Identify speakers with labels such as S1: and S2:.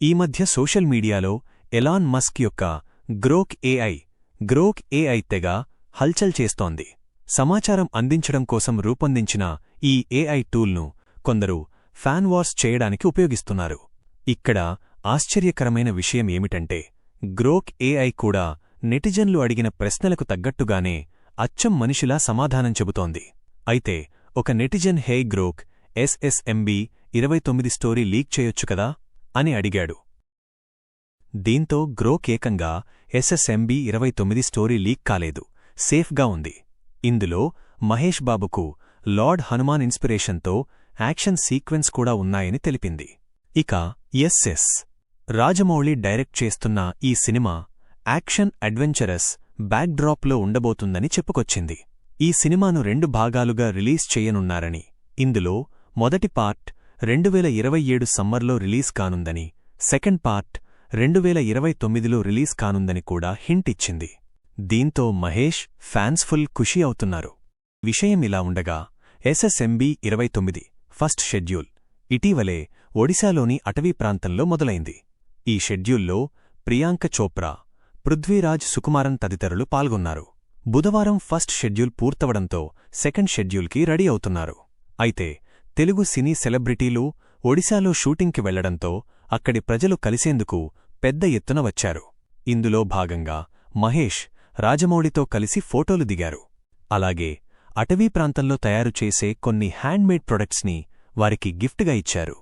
S1: ఈ మధ్య సోషల్ మీడియాలో ఎలాన్ మస్క్ యొక్క గ్రోక్ ఏఐ గ్రోక్ ఏఐ తెగ హల్చల్ చేస్తోంది. సమాచారం అందించడం కోసం రూపొందించిన ఈ ఏఐ టూల్ను కొందరు ఫ్యాన్ వార్స్ చేయడానికి ఉపయోగిస్తున్నారు. ఇక్కడ ఆశ్చర్యకరమైన విషయం ఏమిటంటే గ్రోక్ ఏఐ కూడా నెటిజన్లు అడిగిన ప్రశ్నలకు తగ్గట్టుగానే అచ్చం మనిషిలా సమాధానం చెబుతోంది. అయితే ఒక నెటిజన్ హే గ్రోక్ ఎస్ఎస్ఎంబి ఇరవై తొమ్మిది స్టోరీ లీక్ చేయొచ్చు కదా? అని అడిగాడు. దీంతో గ్రోక్ ఏకంగా ఎస్ఎస్ఎంబి ఇరవై తొమ్మిది స్టోరీ లీక్ కాలేదు సేఫ్గా ఉంది. ఇందులో మహేష్ బాబుకు లార్డ్ హనుమాన్ ఇన్స్పిరేషన్తో యాక్షన్ సీక్వెన్స్ కూడా ఉన్నాయని తెలిపింది. ఇక ఎస్ఎస్ రాజమౌళి డైరెక్ట్ చేస్తున్న ఈ సినిమా యాక్షన్ అడ్వెంచరస్ బ్యాక్డ్రాప్లో ఉండబోతుందని చెప్పుకొచ్చింది. ఈ సినిమాను రెండు భాగాలుగా రిలీజ్ చేయనున్నారని ఇందులో మొదటి పార్ట్ రెండువేల ఇరవై ఏడు సమ్మర్లో రిలీజ్ కానుందని సెకండ్ పార్ట్ రెండువేల ఇరవై తొమ్మిదిలో రిలీజ్ కానుందని కూడా హింట్ ఇచ్చింది. దీంతో మహేష్ ఫ్యాన్స్ ఫుల్ ఖుషీ అవుతున్నారు. విషయం ఇలా ఉండగా ఎస్ఎస్ఎంబి ఇరవై తొమ్మిది ఫస్ట్ షెడ్యూల్ ఇటీవలే ఒడిశాలోని అటవీ ప్రాంతంలో మొదలైంది. ఈ షెడ్యూల్లో ప్రియాంక చోప్రా పృథ్వీరాజ్ సుకుమారన్ తదితరులు పాల్గొన్నారు. బుధవారం ఫస్ట్ షెడ్యూల్ పూర్తవడంతో సెకండ్ షెడ్యూల్కి రెడీ అవుతున్నారు. అయితే తెలుగు సినీ సెలబ్రిటీలు ఒడిశాలో షూటింగ్కి వెళ్ళడంతో అక్కడి ప్రజలు కలిసేందుకు పెద్ద ఎత్తున వచ్చారు. ఇందులో భాగంగా మహేష్ రాజమౌళితో కలిసి ఫోటోలు దిగారు. అలాగే అటవీ ప్రాంతంలో తయారు చేసే కొన్ని హ్యాండ్మేడ్ ప్రొడక్ట్స్ని వారికి గిఫ్ట్గా ఇచ్చారు.